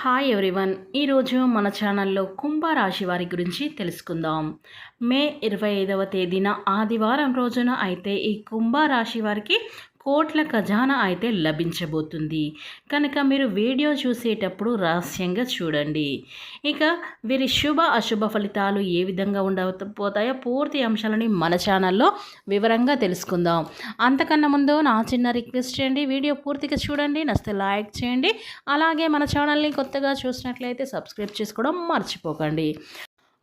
Hi everyone ఈరోజు మన ఛానల్లో కుంభరాశి వారి గురించి తెలుసుకుందాం. మే ఇరవై ఐదవ తేదీన ఆదివారం రోజున అయితే ఈ కుంభరాశి వారికి కోట్ల ఖజానా అయితే లభించబోతుంది. కనుక మీరు వీడియో చూసేటప్పుడు రహస్యంగా చూడండి. ఇక వీరి శుభ అశుభ ఫలితాలు ఏ విధంగా ఉండబోతాయో పూర్తి అంశాలని మన ఛానల్లో వివరంగా తెలుసుకుందాం. అంతకన్నా ముందు నా చిన్న రిక్వెస్ట్ చేయండి. వీడియో పూర్తిగా చూడండి. నచ్చితే లైక్ చేయండి. అలాగే మన ఛానల్ని కొత్తగా చూసినట్లయితే సబ్స్క్రైబ్ చేసుకోవడం మర్చిపోకండి.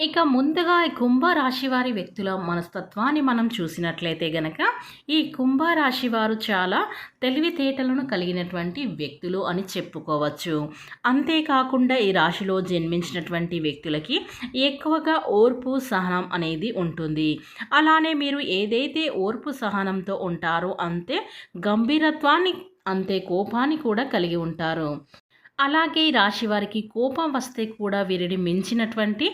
ఇక ముందుగా ఈ కుంభరాశి వారి వ్యక్తుల మనస్తత్వాన్ని మనం చూసినట్లయితే గనక ఈ కుంభరాశి వారు చాలా తెలివితేటలను కలిగినటువంటి వ్యక్తులు అని చెప్పుకోవచ్చు. అంతేకాకుండా ఈ రాశిలో జన్మించినటువంటి వ్యక్తులకి ఎక్కువగా ఓర్పు సహనం అనేది ఉంటుంది. అలానే మీరు ఏదైతే ఓర్పు సహనంతో ఉంటారో అంతే గంభీరత్వాన్ని అంతే కోపాన్ని కూడా కలిగి ఉంటారు. అలాగే ఈ రాశి వారికి కోపం వస్తే కూడా వీరిని మించినటువంటి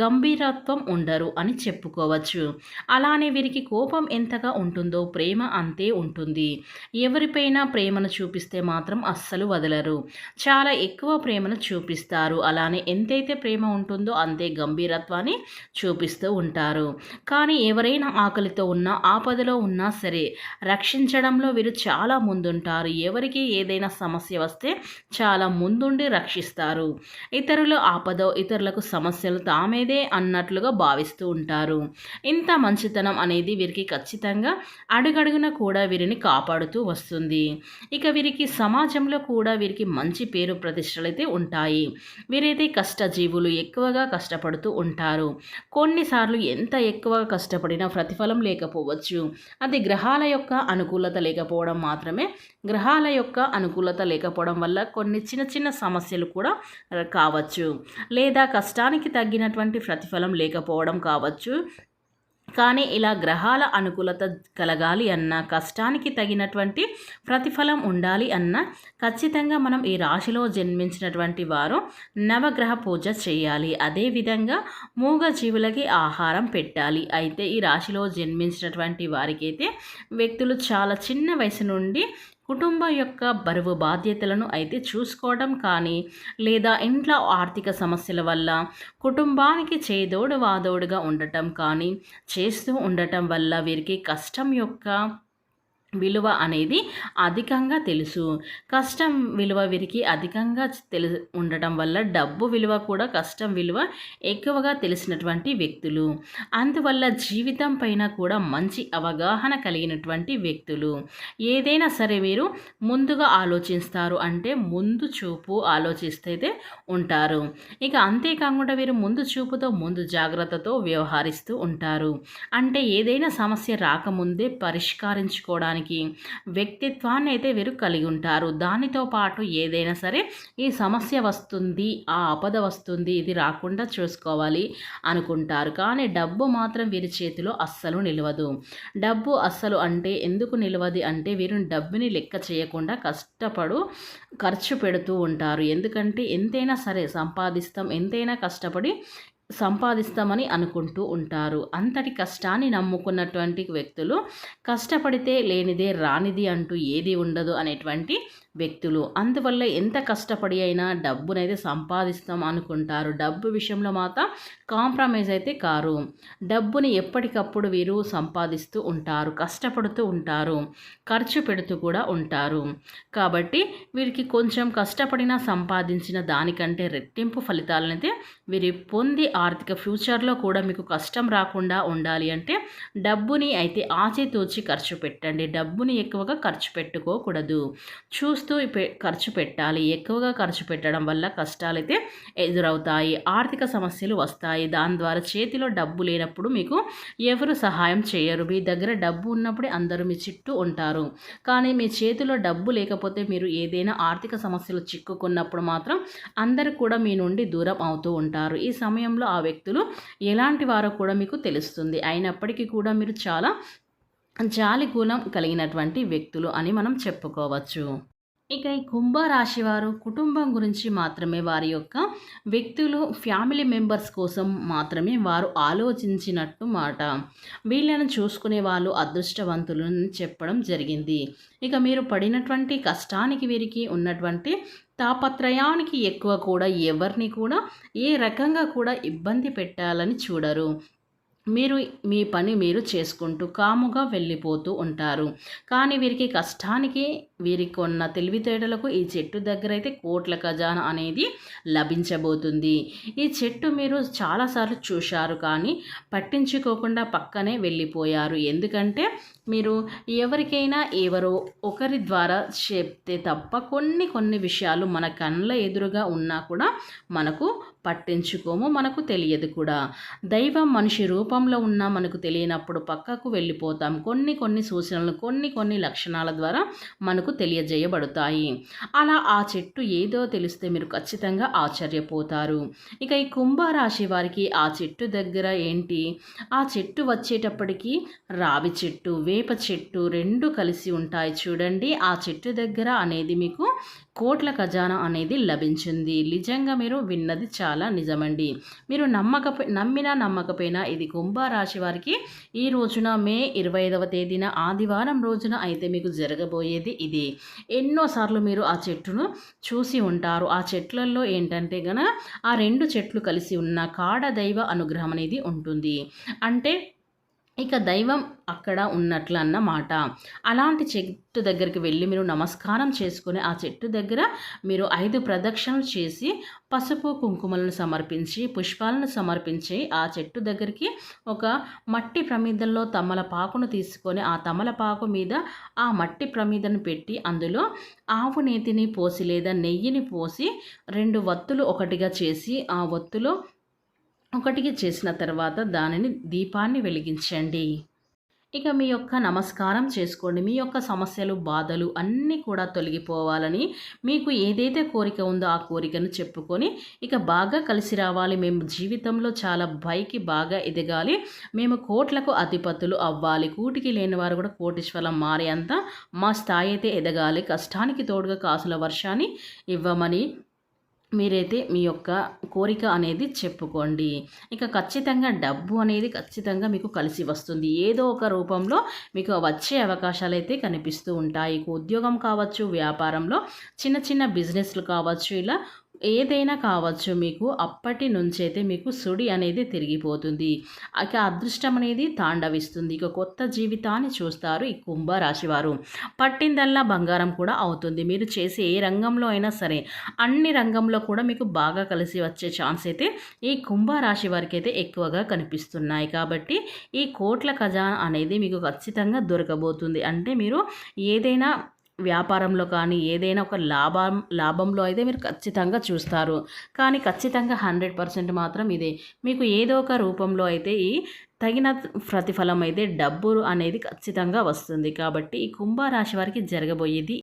గంభీరత్వం ఉండరు అని చెప్పుకోవచ్చు. అలానే వీరికి కోపం ఎంతగా ఉంటుందో ప్రేమ అంతే ఉంటుంది. ఎవరిపైనా ప్రేమను చూపిస్తే మాత్రం అస్సలు వదలరు. చాలా ఎక్కువ ప్రేమను చూపిస్తారు. అలానే ఎంతైతే ప్రేమ ఉంటుందో అంతే గంభీరత్వాన్ని చూపిస్తూ ఉంటారు. కానీ ఎవరైనా ఆకలితో ఉన్నా ఆపదలో ఉన్నా సరే రక్షించడంలో వీరు చాలా ముందుంటారు. ఎవరికి ఏదైనా సమస్య వస్తే చాలా ముందు ముందుండి రక్షిస్తారు. ఇతరులు ఆపదో ఇతరులకు సమస్యలు తామేదే అన్నట్లుగా భావిస్తూ ఉంటారు. ఇంత మంచితనం అనేది వీరికి ఖచ్చితంగా అడుగడుగున కూడా వీరిని కాపాడుతూ వస్తుంది. ఇక వీరికి సమాజంలో కూడా వీరికి మంచి పేరు ప్రతిష్టలు అయితే ఉంటాయి. వీరైతే కష్టజీవులు ఎక్కువగా కష్టపడుతూ ఉంటారు. కొన్నిసార్లు ఎంత ఎక్కువగా కష్టపడినా ప్రతిఫలం లేకపోవచ్చు. అది గ్రహాల యొక్క అనుకూలత లేకపోవడం మాత్రమే. గ్రహాల యొక్క అనుకూలత లేకపోవడం వల్ల కొన్ని చిన్న చిన్న చిన్న సమస్యలు కూడా కావచ్చు. లేదా కష్టానికి తగ్గినటువంటి ప్రతిఫలం లేకపోవడం కావచ్చు. కానీ ఇలా గ్రహాల అనుకూలత కలగాలి అన్న కష్టానికి తగినటువంటి ప్రతిఫలం ఉండాలి అన్న ఖచ్చితంగా మనం ఈ రాశిలో జన్మించినటువంటి వారు నవగ్రహ పూజ చేయాలి. అదేవిధంగా మూగ జీవులకి ఆహారం పెట్టాలి. అయితే ఈ రాశిలో జన్మించినటువంటి వారికైతే వ్యక్తులు చాలా చిన్న వయసు నుండి కుటుంబం యొక్క బరువు బాధ్యతలను అయితే చూసుకోవడం కానీ లేదా ఇంట్లో ఆర్థిక సమస్యల వల్ల కుటుంబానికి చేదోడు వాదోడుగా ఉండటం కానీ చేస్తూ ఉండటం వల్ల వీరికి కష్టం యొక్క విలువ అనేది అధికంగా తెలుసు. కష్టం విలువ వీరికి అధికంగా తెలి ఉండటం వల్ల డబ్బు విలువ కూడా కష్టం విలువ ఎక్కువగా తెలిసినటువంటి వ్యక్తులు. అందువల్ల జీవితం పైన కూడా మంచి అవగాహన కలిగినటువంటి వ్యక్తులు. ఏదైనా సరే మీరు ముందుగా ఆలోచిస్తారు అంటే ముందు చూపు ఆలోచిస్తే ఉంటారు. ఇక అంతేకాకుండా వీరు ముందు చూపుతో ముందు జాగ్రత్తతో వ్యవహరిస్తూ ఉంటారు. అంటే ఏదైనా సమస్య రాకముందే పరిష్కరించుకోవడానికి చేయడానికి వ్యక్తిత్వాన్ని అయితే వీరు కలిగి ఉంటారు. దానితో పాటు ఏదైనా సరే ఈ సమస్య వస్తుంది ఆ ఆపద వస్తుంది ఇది రాకుండా చూసుకోవాలి అనుకుంటారు. కానీ డబ్బు మాత్రం వీరి చేతిలో అస్సలు నిలవదు. డబ్బు అస్సలు అంటే ఎందుకు నిలవది అంటే వీరు డబ్బుని లెక్క చేయకుండా కష్టపడు ఖర్చు పెడుతూ ఉంటారు. ఎందుకంటే ఎంతైనా సరే సంపాదిస్తాం ఎంతైనా కష్టపడి సంపాదిస్తామని అనుకుంటూ ఉంటారు. అంతటి కష్టాన్ని నమ్ముకున్నటువంటి వ్యక్తులు కష్టపడితే లేనిదే రానిది అంటూ ఏది ఉండదు అనేటువంటి వ్యక్తులు. అందువల్ల ఎంత కష్టపడి అయినా డబ్బునైతే సంపాదిస్తాం అనుకుంటారు. డబ్బు విషయంలో మాత్రం కాంప్రమైజ్ అయితే కారు. డబ్బుని ఎప్పటికప్పుడు వీరు సంపాదిస్తూ ఉంటారు కష్టపడుతూ ఉంటారు ఖర్చు పెడుతూ కూడా ఉంటారు. కాబట్టి వీరికి కొంచెం కష్టపడినా సంపాదించిన దానికంటే రెట్టింపు ఫలితాలనైతే వీరి పొంది ఆర్థిక ఫ్యూచర్లో కూడా మీకు కష్టం రాకుండా ఉండాలి అంటే డబ్బుని అయితే ఆచితూచి ఖర్చు పెట్టండి. డబ్బుని ఎక్కువగా ఖర్చు పెట్టుకోకూడదు. చూస్తూ ఖర్చు పెట్టాలి. ఎక్కువగా ఖర్చు పెట్టడం వల్ల కష్టాలైతే ఎదురవుతాయి. ఆర్థిక సమస్యలు వస్తాయి. దాని ద్వారా చేతిలో డబ్బు లేనప్పుడు మీకు ఎవరు సహాయం చేయరు. మీ దగ్గర డబ్బు ఉన్నప్పుడే అందరూ మీ చుట్టూ ఉంటారు. కానీ మీ చేతిలో డబ్బు లేకపోతే మీరు ఏదైనా ఆర్థిక సమస్యలు చిక్కుకున్నప్పుడు మాత్రం అందరూ కూడా మీ నుండి దూరం అవుతూ ఉంటారు. ఈ సమయంలో ఆ వ్యక్తులు ఎలాంటి వారో కూడా మీకు తెలుస్తుంది. అయినప్పటికీ కూడా మీరు చాలా జాలి గుణం కలిగినటువంటి వ్యక్తులు అని మనం చెప్పుకోవచ్చు. ఇక ఈ కుంభరాశి వారు కుటుంబం గురించి మాత్రమే వారి యొక్క వ్యక్తులు ఫ్యామిలీ మెంబర్స్ కోసం మాత్రమే వారు ఆలోచించినట్టు మాట. వీళ్ళను చూసుకునే వాళ్ళు అదృష్టవంతులు చెప్పడం జరిగింది. ఇక మీరు పడినటువంటి కష్టానికి వీరికి ఉన్నటువంటి తాపత్రయానికి ఎక్కువ కూడా ఎవరిని కూడా ఏ రకంగా కూడా ఇబ్బంది పెట్టాలని చూడరు. మీరు మీ పని మీరు చేసుకుంటూ కాముగా వెళ్ళిపోతూ ఉంటారు. కానీ వీరికి కష్టానికి వీరికి ఉన్న తెలివితేటలకు ఈ చెట్టు దగ్గర అయితే కోట్ల ఖజానా అనేది లభించబోతుంది. ఈ చెట్టు మీరు చాలాసార్లు చూశారు కానీ పట్టించుకోకుండా పక్కనే వెళ్ళిపోయారు. ఎందుకంటే మీరు ఎవరికైనా ఎవరో ఒకరి ద్వారా చెప్తే తప్ప కొన్ని కొన్ని విషయాలు మన కళ్ళ ఎదురుగా ఉన్నా కూడా మనకు పట్టించుకోము మనకు తెలియదు కూడా. దైవం మనిషి రూపంలో ఉన్నా మనకు తెలియనప్పుడు పక్కకు వెళ్ళిపోతాం. కొన్ని కొన్ని సూచనలు కొన్ని కొన్ని లక్షణాల ద్వారా మనకు తెలియజేయబడతాయి. అలా ఆ చెట్టు ఏదో తెలిస్తే మీరు ఖచ్చితంగా ఆశ్చర్యపోతారు. ఇక ఈ కుంభరాశి వారికి ఆ చెట్టు దగ్గర ఏంటి? ఆ చెట్టు వచ్చేటప్పటికి రావి చెట్టు వేప చెట్టు రెండు కలిసి ఉంటాయి చూడండి. ఆ చెట్టు దగ్గర అనేది మీకు కోట్ల ఖజానా అనేది లభించింది. నిజంగా మీరు విన్నది చాలా నిజమండి. మీరు నమ్మక నమ్మినా నమ్మకపోయినా ఇది కుంభరాశి వారికి ఈ రోజున మే ఇరవై ఐదవ తేదీన ఆదివారం రోజున అయితే మీకు జరగబోయేది ఇది. ఎన్నోసార్లు మీరు ఆ చెట్టును చూసి ఉంటారు. ఆ చెట్లలో ఏంటంటే గన ఆ రెండు చెట్లు కలిసి ఉన్న కాడ దైవ అనుగ్రహం అనేది ఉంటుంది. అంటే ఇక దైవం అక్కడ ఉన్నట్లు అన్నమాట అలాంటి చెట్టు దగ్గరికి వెళ్ళి మీరు నమస్కారం చేసుకుని ఆ చెట్టు దగ్గర మీరు ఐదు ప్రదక్షిణలు చేసి పసుపు కుంకుమలను సమర్పించి పుష్పాలను సమర్పించి ఆ చెట్టు దగ్గరికి ఒక మట్టి ప్రమిదల్లో తమలపాకును తీసుకొని ఆ తమలపాకు మీద ఆ మట్టి ప్రమిదను పెట్టి అందులో ఆవు నేతిని పోసి లేదా నెయ్యిని పోసి రెండు వత్తులు ఒకటిగా చేసి ఆ వత్తులో ఒకటికి చేసిన తర్వాత దానిని దీపాన్ని వెలిగించండి. ఇక మీ యొక్క నమస్కారం చేసుకోండి. మీ యొక్క సమస్యలు బాధలు అన్నీ కూడా తొలగిపోవాలని మీకు ఏదైతే కోరిక ఉందో ఆ కోరికను చెప్పుకొని ఇక బాగా కలిసి రావాలి. మేము జీవితంలో చాలా పైకి బాగా ఎదగాలి. మేము కోట్లకు అధిపతులు అవ్వాలి. కూటికి లేని వారు కూడా కోటీశ్వరం మారేంత మా స్థాయి అయితే ఎదగాలి. కష్టానికి తోడుగా కాసుల వర్షాన్ని ఇవ్వమని మీరైతే మీ యొక్క కోరిక అనేది చెప్పుకోండి. ఇక ఖచ్చితంగా డబ్బు అనేది ఖచ్చితంగా మీకు కలిసి వస్తుంది. ఏదో ఒక రూపంలో మీకు వచ్చే అవకాశాలు అయితే కనిపిస్తూ ఉంటాయి. ఉద్యోగం కావచ్చు వ్యాపారంలో చిన్న చిన్న బిజినెస్లు కావచ్చు ఇలా ఏదైనా కావచ్చు మీకు అప్పటి నుంచైతే మీకు సుడి అనేది తిరిగిపోతుంది. ఇక అదృష్టం అనేది తాండవిస్తుంది. ఇక కొత్త జీవితాన్ని చూస్తారు ఈ కుంభరాశి వారు పట్టిందల్లా బంగారం కూడా అవుతుంది. మీరు చేసే ఏ రంగంలో అయినా సరే అన్ని రంగంలో కూడా మీకు బాగా కలిసి వచ్చే ఛాన్స్ అయితే ఈ కుంభరాశి వారికి అయితే ఎక్కువగా కనిపిస్తున్నాయి. కాబట్టి ఈ కోట్ల ఖజానా అనేది మీకు ఖచ్చితంగా దొరకబోతుంది. అంటే మీరు ఏదైనా వ్యాపారంలో కానీ ఏదైనా ఒక లాభం లాభంలో అయితే మీరు ఖచ్చితంగా చూస్తారు. కానీ ఖచ్చితంగా హండ్రెడ్ పర్సెంట్ మాత్రం ఇదే. మీకు ఏదో ఒక రూపంలో అయితే ఈ తగిన ప్రతిఫలం అయితే డబ్బు అనేది ఖచ్చితంగా వస్తుంది. కాబట్టి ఈ కుంభరాశి వారికి జరగబోయేది